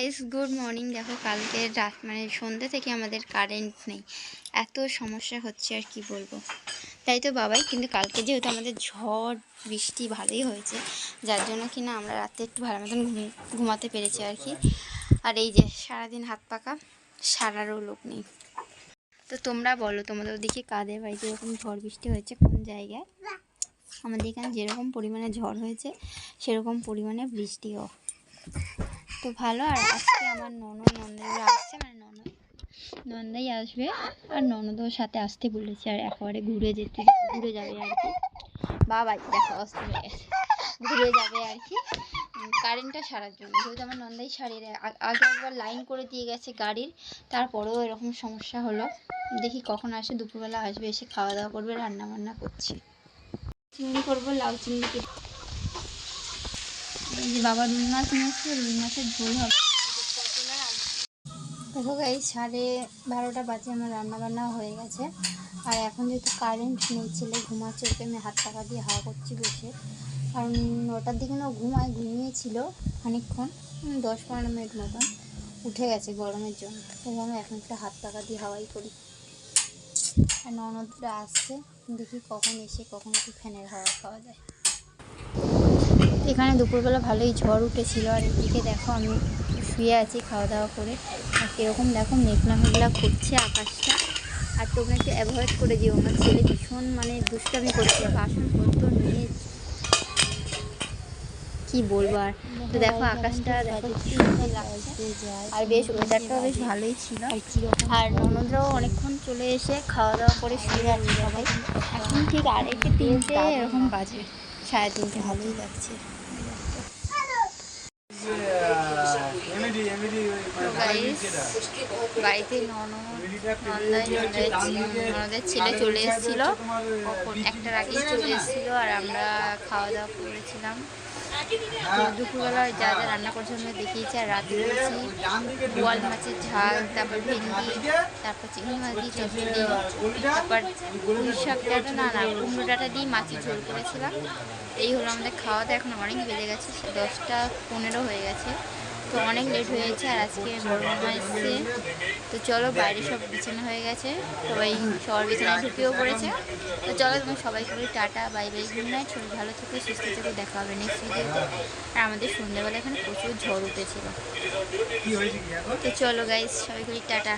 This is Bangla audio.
গাইস গুড মর্নিং দেখো, কালকে রাত মানে সন্ধ্যে থেকে আমাদের কারেন্ট নেই। এত সমস্যা হচ্ছে আর কি বলব। তাই তো বাবাই, কিন্তু কালকে যেহেতু আমাদের ঝড়, বৃষ্টি ভালোই হয়েছে, যার জন্য কি না আমরা রাতে একটু ভালো মতন ঘুম- ঘুমাতে পেরেছি আর কি। আর এই যে, সারাদিন হাত পাকা সারারও লোক নেই। তো তোমরা বলো, তোমাদের ওদিকে কাদের বাড়িতে এরকম ঝড়, বৃষ্টি হয়েছে, কোন জায়গায়? আমাদের এখানে যেরকম পরিমাণে ঝড় হয়েছে, সেরকম পরিমাণে বৃষ্টিও। তো ভালো, আর আজকে আমার ননদ নন্দাইরা আসছে মানে ননদ, নন্দাই আসবে, আর ননদও সাথে আসতে বলেছে, আর একেবারে ঘুরে যেতে, ঘুরে যাবে আর কি। বাবাই, দেখো, অস্থির হয়ে গেছে। ঘুরে যাবে আর কি। কারেন্টটা সারার জন্য, যেহেতু আমার নন্দাই সারিয়ে। আগে একবার লাইন করে দিয়ে গেছে গাড়ির, তারপরেও এরকম সমস্যা হলো। দেখি কখন আসে, দুপুরবেলা আসবে, এসে খাওয়া দাওয়া করবে রান্না বান্না করছি। চিংড়ি করব, লাউ চিংড়ি এই বাবা রুই মাছ রুই মাছের দেখো গাই সাড়ে বারোটা বাজে, আমার রান্না বান্না হয়ে গেছে। আর এখন যেহেতু কারেন্ট নেই, ছেলে ঘুমাচ্ছে, ওকে আমি হাত টাকা দিয়ে হাওয়া করছি বসে। কারণ নটার দিকে না ঘুমায়, ঘুমিয়েছিল খানিকক্ষণ দশ পনেরো মিনিট মতন। উঠে গেছে গরমের জন্য। তাই আমি এখন একটু হাত টাকা দিয়ে হাওয়াই করি। আর ননদরা আসছে, দেখি কখন এসে কখন একটু ফ্যানের হাওয়া খাওয়া যায়। এখানে দুপুরবেলা ভালোই ঝড় উঠেছিল, আর এদিকে দেখো আমি শুয়ে আছি খাওয়া দাওয়া করে। আর কীরকম দেখো মেঘলা মেঘলা করছে আকাশটা। আর তোমরা একটু অ্যাভয়েড করে দিও, আমার ছেলে ভীষণ মানে দুষ্টামি করছে বাসনপত্র নিয়ে কি বলব আর। তো দেখো আকাশটা দেখো আর বেশ ওয়েদারটাও বেশ ভালোই ছিল। আর ননদরাও অনেকক্ষণ চলে এসে খাওয়া দাওয়া করে শুয়ে আছে সবাই। এখন ঠিক আড়াইটে তিনটে, এরকম বাজে, সাড়ে তিনটে ভালোই লাগছে। গাইস বাড়িতে ননদের ছেলে চলে এসেছিল। একটার আগেই চলে এসেছিল আর আমরা খাওয়া দাওয়া করেছিলাম। দুপুরবেলা যা যা রান্না করছে আমরা দেখিয়েছি, আর রাতে করেছি বোয়াল মাছের ঝাল, তারপর ভেন্ডি, তারপর চিংড়ি মাছ দিয়ে চচ্চড়ি, তারপর পুঁই না না, কুমড়ো ডাঁটা দিয়ে মাছের ঝোল করেছিলাম। এই হলো আমাদের খাওয়া দাওয়া, এখন অনেক বেজে গেছে, দশটা পনেরো হয়ে গেছে। তো অনেক লেট হয়েছে আর আজকে বড় মামা এসছে। তো চলো, বাইরে সব বিছানা হয়ে গেছে। সবাই সবার বিছানায় ঢুকেও পড়েছে। তো চলো, তোমার সবাই করি tata, bye bye, good night শরীর ভালো থেকে, সুস্থ থেকে, দেখা হবে নেক্সট ভিডিওতে আর আমাদের সন্ধ্যাবেলা এখানে প্রচুর ঝড় উঠেছিল। তো চলো গাইজ সবাই করি টাটা।